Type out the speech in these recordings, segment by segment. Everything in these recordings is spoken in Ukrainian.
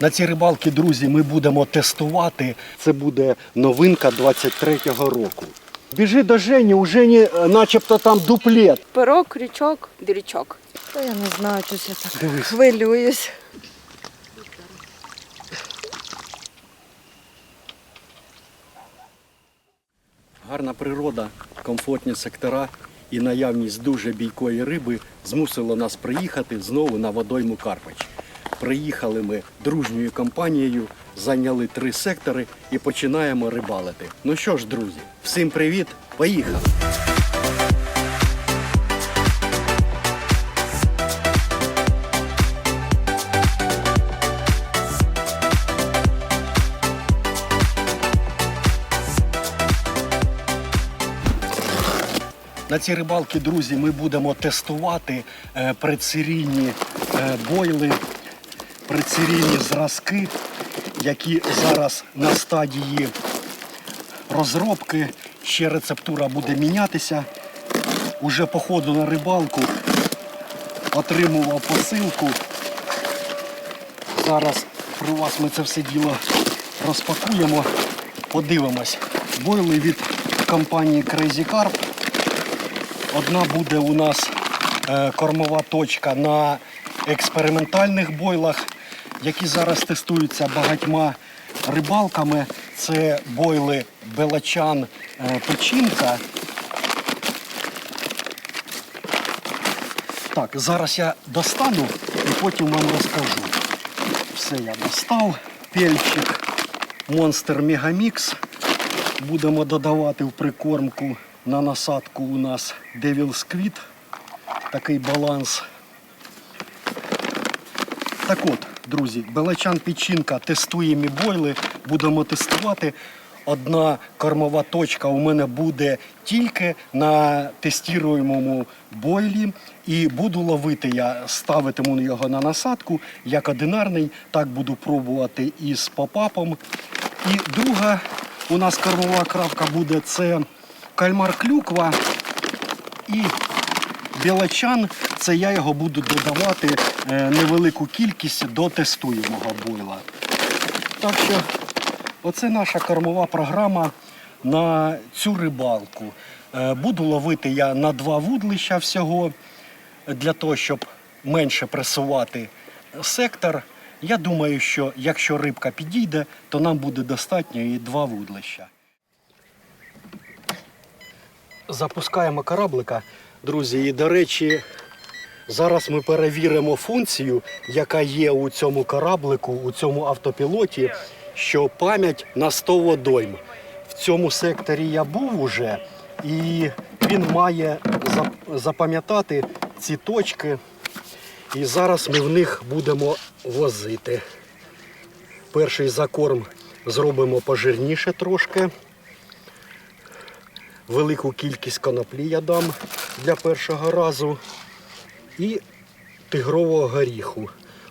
На цій рибалці, друзі, ми будемо тестувати. Це буде новинка 23-го року. Біжи до Жені, у Жені е, начебто там дуплет. Перо, крючок, дрючок. Та я не знаю, щось я так Дивись. хвилююсь. Гарна природа, комфортні сектора і наявність дуже бійкої риби змусило нас приїхати знову на водойму Карпач. Приїхали ми дружньою компанією, зайняли три сектори і починаємо рибалити. Ну що ж, друзі, всім привіт! Поїхали! На цій рибалці, друзі, ми будемо тестувати е, предсерійні е, бойли, предсерійні зразки, які зараз на стадії розробки. Ще рецептура буде мінятися. Уже по ходу на рибалку отримував посилку. Зараз при вас ми це все діло розпакуємо, подивимось. Бойли від компанії Crazy Carp. Одна буде у нас е, кормова точка на експериментальних бойлах, які зараз тестуються багатьма рибалками. Це бойли Белачан е, Печінка. Так, зараз я достану і потім вам розкажу. Все я достав. Пельчик Monster Megamix. Будемо додавати в прикормку на насадку у нас Devil Squid. Такий баланс. Так от, друзі, Белачан печінка, тестуємо і бойли, будемо тестувати. Одна кормова точка у мене буде тільки на тестуємому бойлі. І буду ловити я, ставитиму його на насадку як одинарний. Так буду пробувати із попапом. І друга у нас кормова кравка буде це кальмар клюква і білачан. Це я його буду додавати е, невелику кількість до тестуємого бойла. Так що оце наша кормова програма на цю рибалку. Е, Буду ловити я на два вудлища всього для того, щоб менше пресувати сектор. Я думаю, що якщо рибка підійде, то нам буде достатньо і два вудлища. Запускаємо кораблика, друзі. І до речі, зараз ми перевіримо функцію, яка є у цьому кораблику, у цьому автопілоті, що пам'ять на 100 водойм. В цьому секторі я був уже, і він має запам'ятати ці точки. І зараз ми в них будемо возити. Перший закорм зробимо пожирніше трошки. Велику кількість коноплі я дам для першого разу. І тигрового горіху.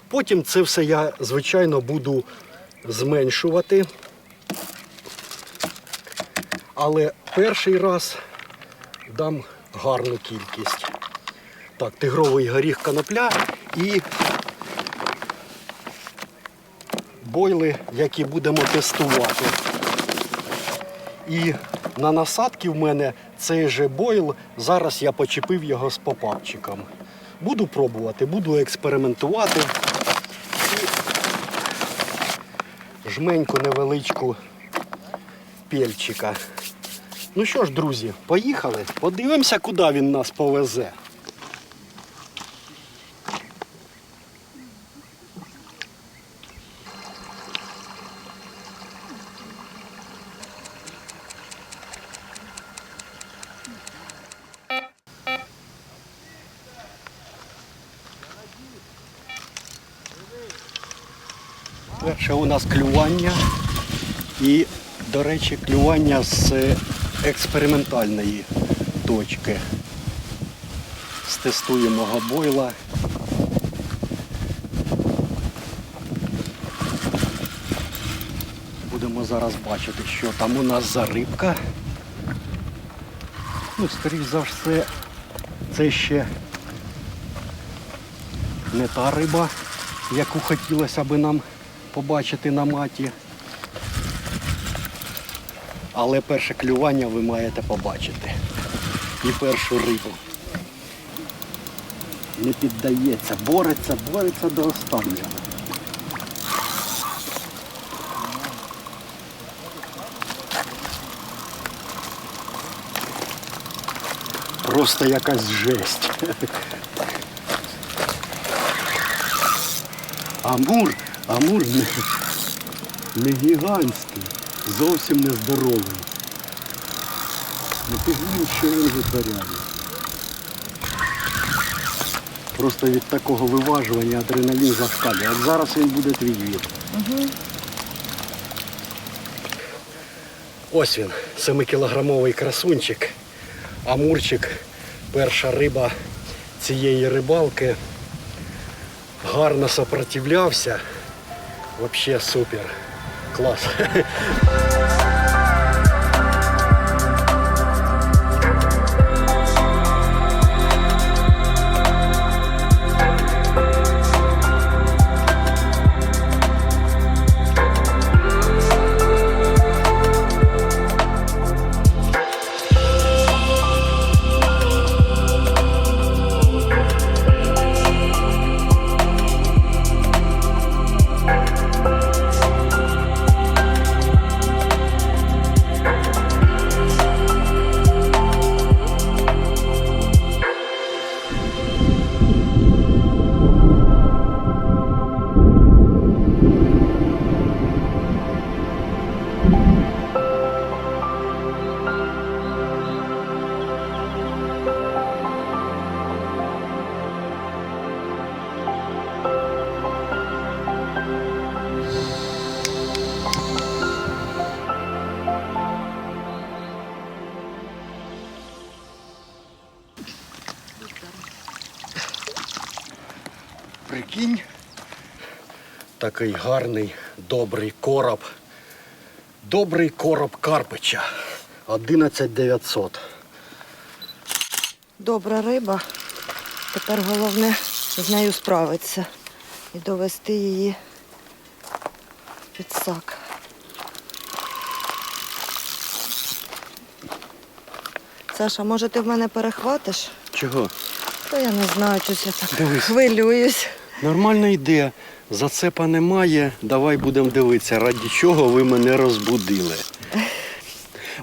Потім це все я, звичайно, буду зменшувати. Але перший раз дам гарну кількість. Так, тигровий горіх конопля і бойли, які будемо тестувати. І на насадки в мене цей же бойл. Зараз я почепив його з попапчиком. Буду пробувати, буду експериментувати. Жменьку невеличку пельчика. Ну що ж, друзі, поїхали. Подивимося, куди він нас повезе. Перше у нас клювання. І, до речі, клювання з експериментальної точки. З тестуємого бойла. Будемо зараз бачити, що там у нас за рибка. Ну, скоріш за все, це ще не та риба, яку хотілося би нам побачити на маті. Але перше клювання ви маєте побачити. І першу рибу. Не піддається, бореться, бореться до останнього. Просто якась жесть. Амур, амур не, не гігантський, зовсім не здоровий. Ну ти що він витворяє. Просто від такого виважування адреналін зашкалює. От зараз він буде твій вір. Ось він, 7-кілограмовий красунчик, амурчик, перша риба цієї рибалки. Гарно сопротивлявся. Вообще супер. Клас. Такий гарний, добрий короб. Добрий короб Карпича. 11 900. Добра риба. Тепер головне з нею справитися і довести її під сак. Саша, може ти в мене перехватиш? Чого? То я не знаю, щось я так Дивись. хвилююсь. Нормальна ідея. Зацепа немає. Давай будемо дивитися, раді чого ви мене розбудили.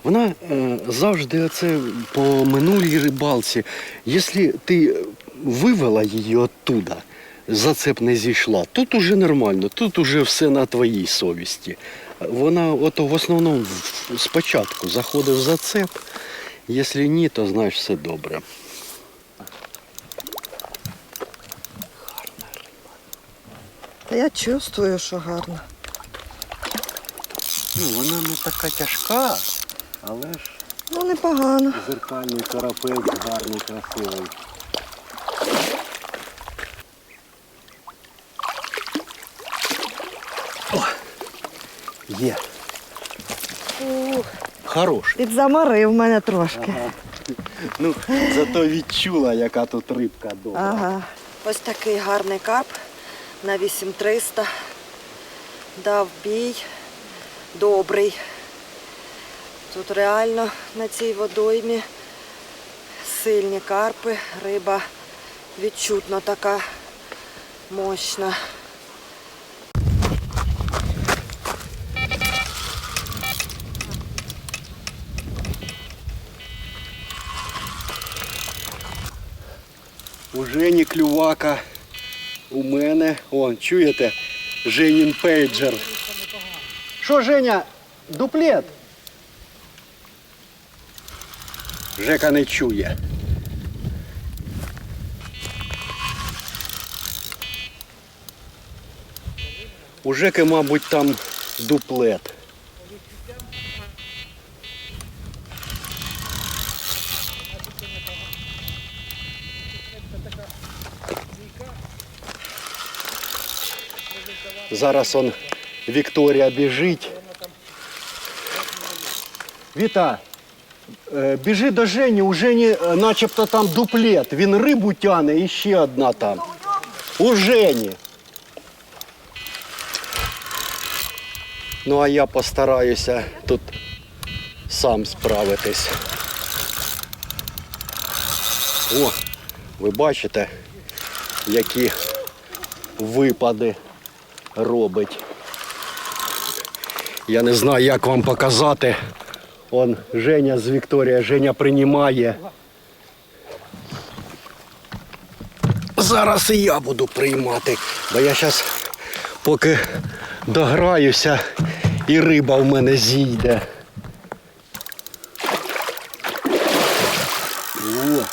Вона е, завжди оце по минулій рибалці. Якщо ти вивела її оттуда, зацеп не зійшла, тут уже нормально, тут уже все на твоїй совісті. Вона ото в основному спочатку заходить в зацеп. Якщо ні, то знаєш все добре. Та я чувствую, що гарно. Ну, вона не така тяжка, але ж Ну, непогано. зеркальний карапець гарний, красивий. О, є. Ух, Хорош. підзаморив мене трошки. Ага. Ну, зато відчула, яка тут рибка добра. Ага. Ось такий гарний кап на 8300. Дав бій. Добрий. Тут реально на цій водоймі сильні карпи, риба відчутно така мощна. У Жені клювака, у мене. О, чуєте? Женін пейджер. Що, Женя, дуплет? Жека не чує. У Жеки, мабуть, там дуплет. Зараз он Вікторія біжить. Віта, е, біжи до Жені, у Жені е, начебто там дуплет. Він рибу тяне і ще одна там. У Жені. Ну а я постараюся тут сам справитись. О, ви бачите, які випади робить. Я не знаю, як вам показати. Он Женя з Вікторія, Женя приймає. Зараз і я буду приймати, бо я зараз поки дограюся і риба в мене зійде. О.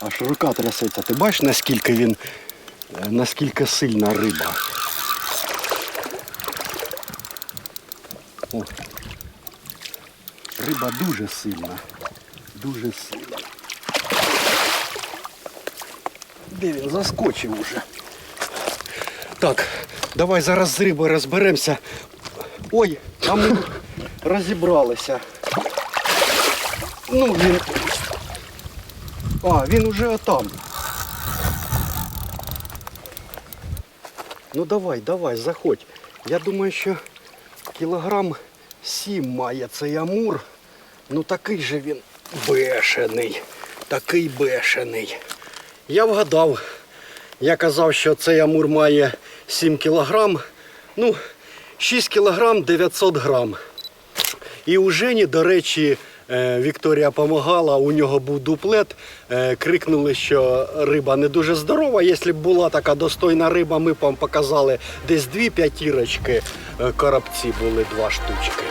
Аж рука трясеться. Ти бачиш, наскільки він, е, наскільки сильна риба. О. Риба дуже сильна. Дуже сильна. Де він заскочив уже? Так, давай зараз з рибою розберемося. Ой, а ми розібралися. Ну він. А, він уже отам. Ну давай, давай, заходь. Я думаю, що кілограм сім має цей амур. Ну такий же він бешений. Такий бешений. Я вгадав. Я казав, що цей амур має 7 кілограм. Ну, 6 кілограм 900 грам. І у Жені, до речі, Вікторія допомагала, у нього був дуплет. Е, Крикнули, що риба не дуже здорова. Якщо б була така достойна риба, ми б вам показали десь дві п'ятірочки. Е, Коробці були два штучки.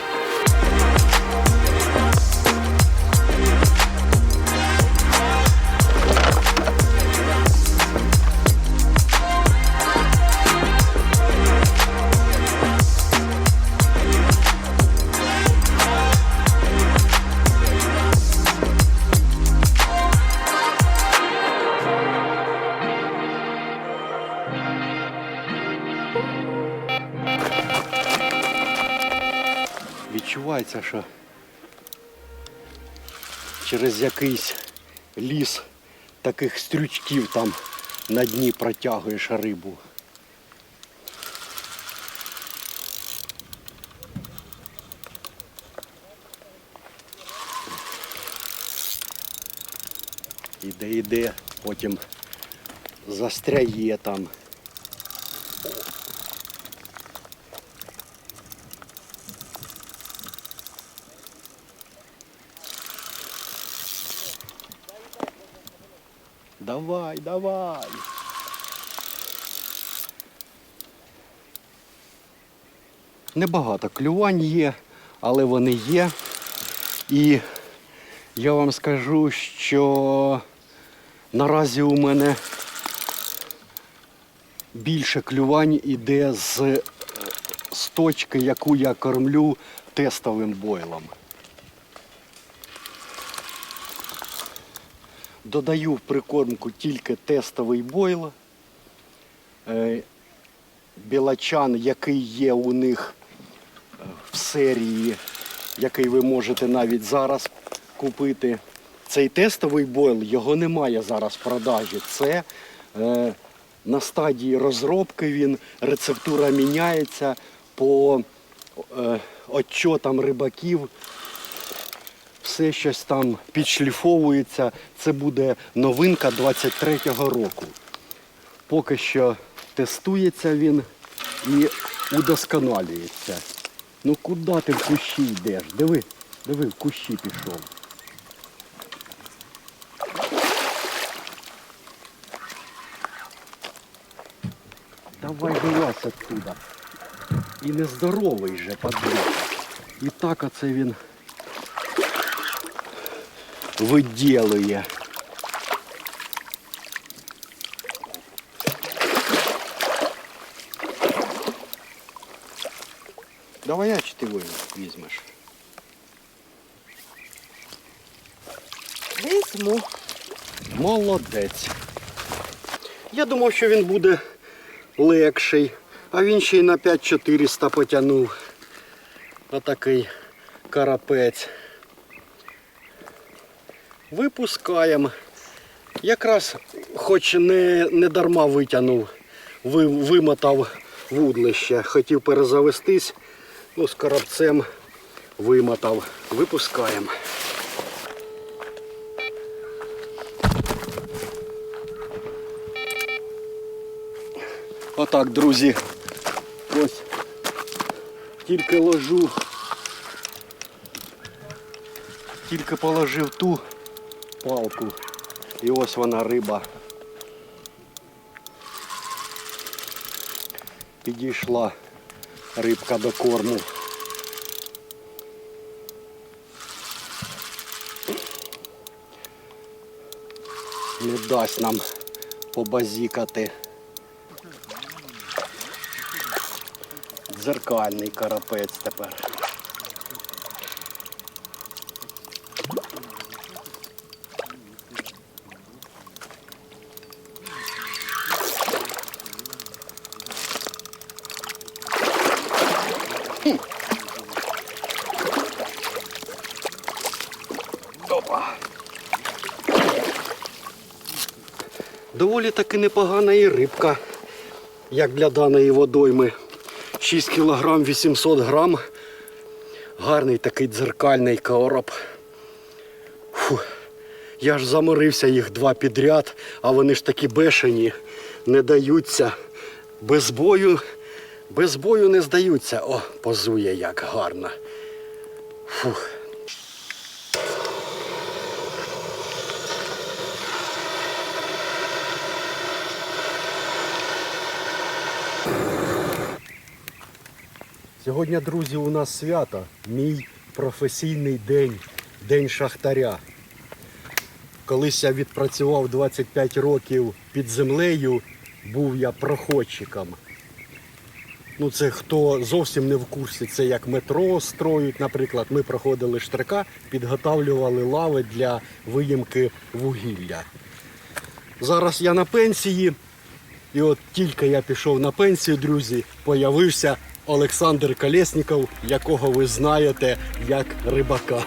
Через якийсь ліс таких стрючків там на дні протягуєш рибу. Іде, іде, потім застряє там. Давай, давай. Небагато клювань є, але вони є. І я вам скажу, що наразі у мене більше клювань іде з, е, з точки, яку я кормлю тестовим бойлом. Додаю в прикормку тільки тестовий бойл. Е, Білачан, який є у них е, в серії, який ви можете навіть зараз купити. Цей тестовий бойл, його немає зараз в продажі. Це е, на стадії розробки він, рецептура міняється по е, отчотам рибаків все щось там підшліфовується. Це буде новинка 23-го року. Поки що тестується він і удосконалюється. Ну куди ти в кущі йдеш? Диви, диви, в кущі пішов. Давай вилазь оттуда. І нездоровий же подруга. І так оце він виділує. Давай я чи ти ви- візьмеш. Візьму. Молодець. Я думав, що він буде легший, а він ще й на 5400 потягнув. Отакий карапець. Випускаємо Якраз хоч не, не дарма витягнув, ви, вимотав вудлище. Хотів перезавестись, ну, з коробцем вимотав. Випускаємо. Отак, друзі. Ось тільки ложу. Тільки положив ту палку. І ось вона риба. Підійшла рибка до корму. Не дасть нам побазікати. Дзеркальний карапець тепер. Доволі таки непогана і рибка, як для даної водойми. 6 кг 800 грам. Гарний такий дзеркальний короб. Фу. Я ж заморився їх два підряд, а вони ж такі бешені, не даються. Без бою, без бою не здаються. О, позує як гарно. Фух. Сьогодні, друзі, у нас свято. Мій професійний день, день шахтаря. Колись я відпрацював 25 років під землею, був я проходчиком. Ну, це хто зовсім не в курсі, це як метро строють, наприклад. Ми проходили штрика, підготавлювали лави для виїмки вугілля. Зараз я на пенсії, і от тільки я пішов на пенсію, друзі, появився Олександр Колєсніков, якого ви знаєте як рибака.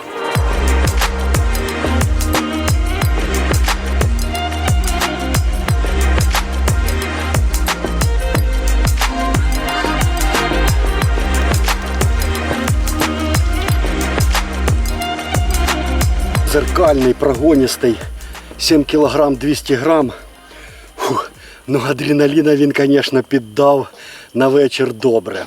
Зеркальний, прогоністий, 7 кг 200 грам. Фух, ну адреналіна він, звісно, піддав на вечір добре.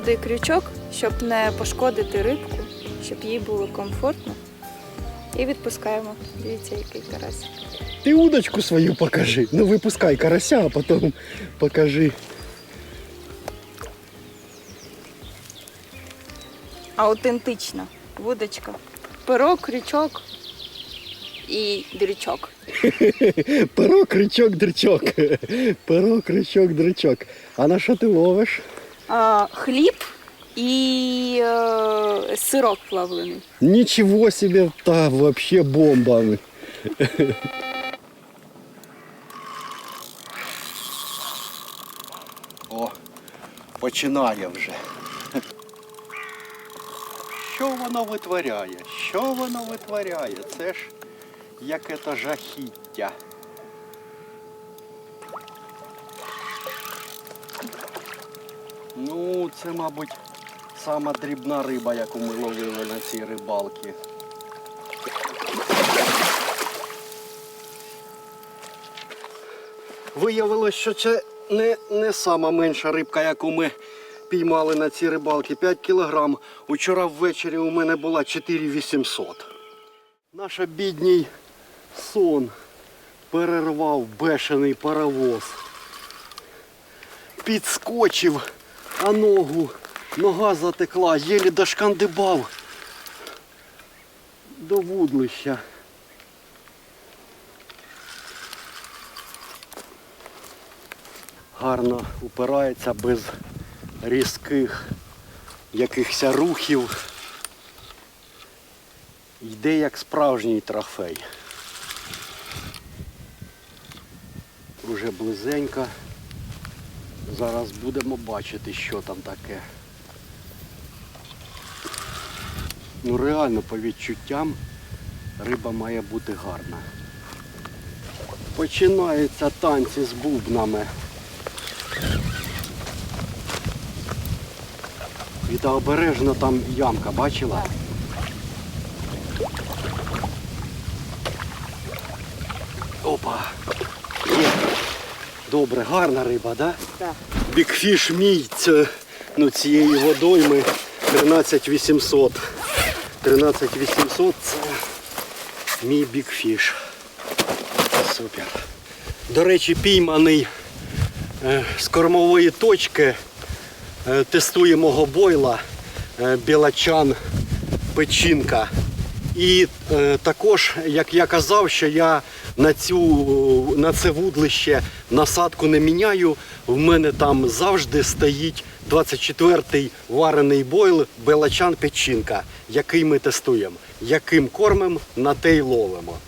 На крючок, щоб не пошкодити рибку, щоб їй було комфортно. І відпускаємо. Дивіться, який карась. Ти удочку свою покажи. Ну випускай карася, а потім покажи. Аутентична вудочка. Перо, крючок і дрючок. Перо, крючок, дрючок. Перо, крючок, дрючок. А на що ти ловиш? Хліб і е, сирок плавлений. Нічого собі, та вообще бомба. О, починає вже. Що воно витворяє? Що воно витворяє? Це ж яке то жахіття. Ну, це, мабуть, сама дрібна риба, яку ми ловили на цій рибалці. Виявилось, що це не, не сама менша рибка, яку ми піймали на цій рибалці. 5 кілограм. Учора ввечері у мене була 4800. Наш обідній сон перервав бешений паровоз. Підскочив, а ногу. Нога затекла, єлі дошкандибав до вудлища. Гарно упирається без різких якихось рухів. Йде як справжній трофей. Уже близенька. Зараз будемо бачити, що там таке. Ну реально по відчуттям риба має бути гарна. Починаються танці з бубнами. Віта обережно там ямка, бачила? Опа! Є. Добре, гарна риба, да? Так. Бікфіш мій це, ну, цієї водойми 13800. 13800 це мій бікфіш. Супер. До речі, пійманий е, з кормової точки е, тестуємого бойла е, білачан печінка. І е, також, як я казав, що я на, цю, на це вудлище насадку не міняю. В мене там завжди стоїть 24-й варений бойл белачан печінка, який ми тестуємо. Яким кормим, на те й ловимо.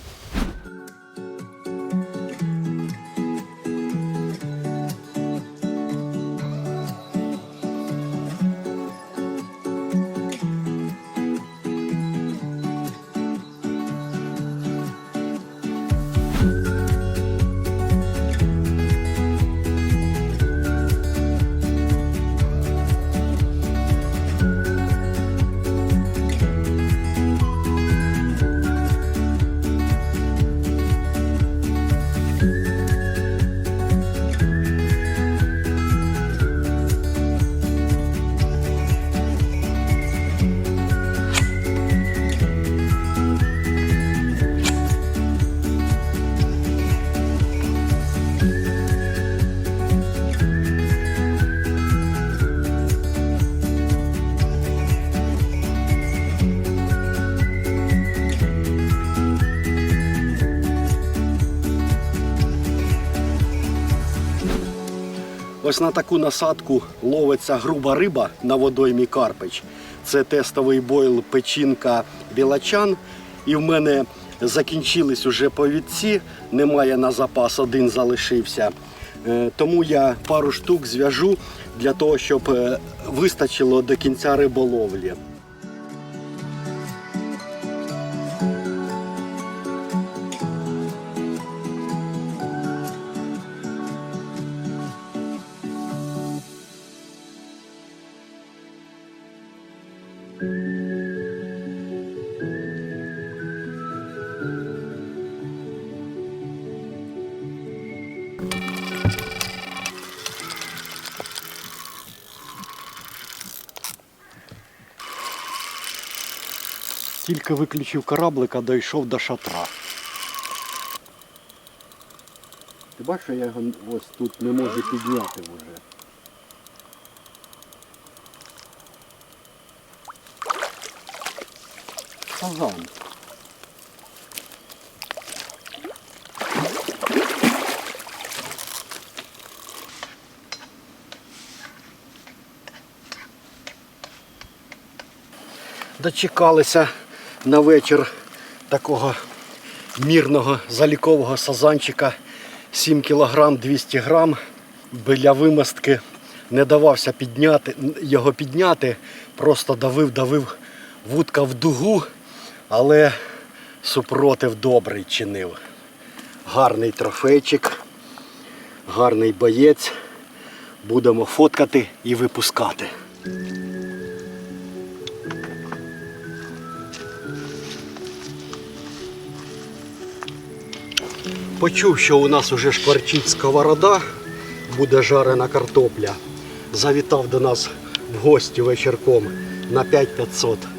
Ось на таку насадку ловиться груба риба на водоймі Карпич. Це тестовий бойл печінка білачан. І в мене закінчились уже повідці, немає на запас, один залишився. Е, Тому я пару штук зв'яжу для того, щоб е, вистачило до кінця риболовлі. Виключив кораблика, дійшов до шатра. Ти бачиш, що я його ось тут не можу підняти вже. Сазан. Дочекалися на вечір такого мірного залікового сазанчика 7 кг 200 грам біля вимостки. Не давався підняти, його підняти, просто давив, давив вудка в дугу, але супротив добрий чинив. Гарний трофейчик, гарний боєць. Будемо фоткати і випускати. Почув, що у нас уже шкварчить сковорода, буде жарена картопля. Завітав до нас в гості вечірком на 5500.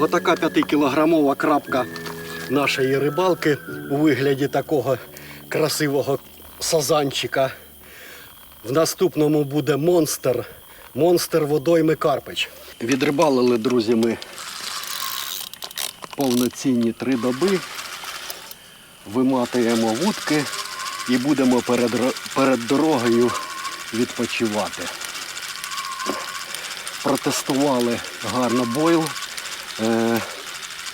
Отака 5-кілограмова крапка нашої рибалки у вигляді такого красивого сазанчика. В наступному буде монстр. Монстр водойми Карпич. Відрибалили, друзі, ми повноцінні три доби. Виматуємо вудки і будемо перед, перед дорогою відпочивати. Протестували гарно бойл. Е,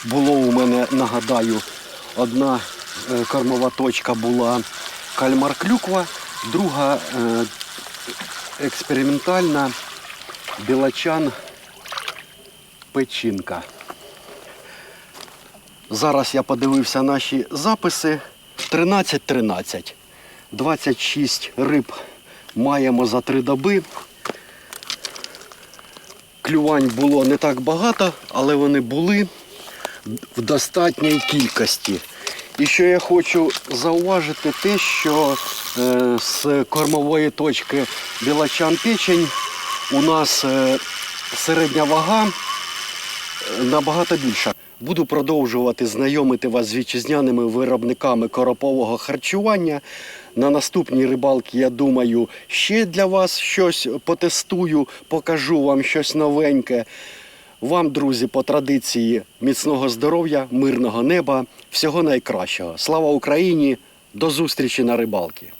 було у мене, нагадаю, одна е, кормова точка була кальмар клюква, друга е, експериментальна білачан печінка. Зараз я подивився наші записи. 13-13. 26 риб маємо за три доби. Клювань було не так багато, але вони були в достатній кількості. І що я хочу зауважити, те, що е, з кормової точки білачан печень у нас е, середня вага е, набагато більша. Буду продовжувати знайомити вас з вітчизняними виробниками коропового харчування. На наступній рибалці, я думаю, ще для вас щось потестую, покажу вам щось новеньке. Вам, друзі, по традиції міцного здоров'я, мирного неба, всього найкращого. Слава Україні! До зустрічі на рибалці!